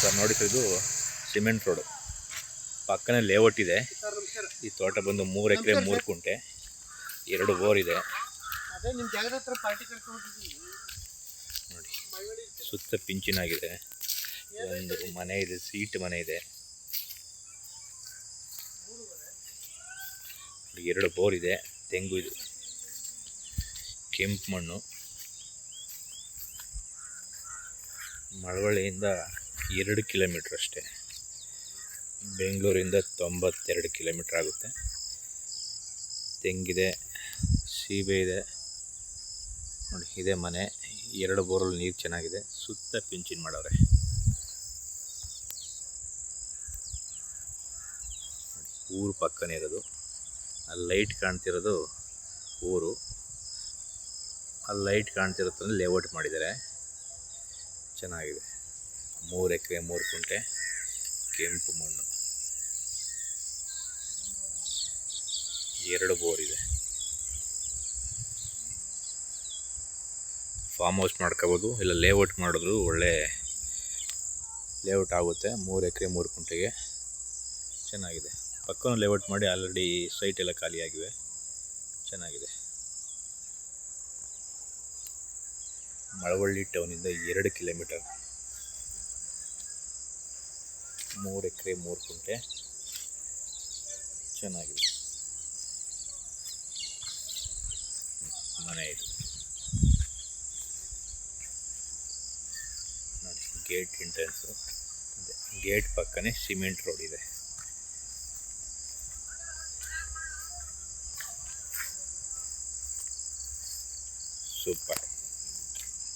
Sir ನೋಡಿ sir ಇದು cement road. ಪಕ್ಕನೇ layout ಇದೆ. ಈ ತೋಟ ಬಂದು ಮೂರು ಎಕರೆ ಮೂರು ಕುಂಟೆ. ಎರಡು ಬೋರ್ ಇದೆ. ನೋಡಿ ಸುತ್ತ ಪಿಂಚಿನಾಗಿದೆ ಒಂದು ಮನೆ ಇದೆ ಸೀಟ್ ಮನೆ ಇದೆ. ಎರಡು ಬೋರ್ ಇದೆ ತೆಂಗು ಇದು. ಕೆಂಪು ಮಣ್ಣು. ಮಳವಳ್ಳಿಯಿಂದ ಎರಡು ಕಿಲೋಮೀಟ್ರ್ ಅಷ್ಟೇ. ಬೆಂಗಳೂರಿಂದ ತೊಂಬತ್ತೆರಡು ಕಿಲೋಮೀಟ್ರ್ ಆಗುತ್ತೆ. ತೆಂಗಿದೆ, ಸೀಬೆ ಇದೆ. ನೋಡಿ, ಇದೆ ಮನೆ. ಎರಡು ಬೋರಲ್ಲಿ ನೀರು ಚೆನ್ನಾಗಿದೆ. ಸುತ್ತ ಪಿಂಚಿನ್ ಮಾಡವ್ರೆ ಊರು ಪಕ್ಕನೇ ಇರೋದು. ಅಲ್ಲಿ ಲೈಟ್ ಕಾಣ್ತಿರೋದು ಊರು. ಅಲ್ಲಿ ಲೈಟ್ ಕಾಣ್ತಿರೋದ್ರಲ್ಲಿ ಲೇಔಟ್ ಮಾಡಿದ್ದಾರೆ. ಚೆನ್ನಾಗಿದೆ. ಮೂರು ಎಕರೆ, ಮೂರು ಕುಂಟೆ ಕೆಂಪು ಮಣ್ಣು. ಎರಡು ಬೋರ್ ಇದೆ. ಫಾರ್ಮ್ ಹೌಸ್ ಮಾಡ್ಕೋಬೋದು, ಇಲ್ಲ ಲೇಔಟ್ ಮಾಡಿದ್ರು ಒಳ್ಳೆ ಲೇಔಟ್ ಆಗುತ್ತೆ. ಮೂರು ಎಕರೆ, ಮೂರು ಕುಂಟೆಗೆ ಚೆನ್ನಾಗಿದೆ. ಪಕ್ಕನ ಲೇಔಟ್ ಮಾಡಿ ಆಲ್ರೆಡಿ ಸೈಟ್ ಎಲ್ಲ ಖಾಲಿಯಾಗಿವೆ ಚೆನ್ನಾಗಿದೆ. ಮಳವಳ್ಳಿ ಟೌನಿಂದ ಎರಡು ಕಿಲೋಮೀಟರ್ ಮೂರು ಎಕರೆ, ಮೂರು ಕುಂಟೆ. ಚೆನ್ನಾಗಿದೆ. ಮನೆ ಇದು. Gate entrance. ಗೇಟ್ ಪಕ್ಕನೇ ಸಿಮೆಂಟ್ ರೋಡ್ ಇದೆ. ಸೂಪರ್.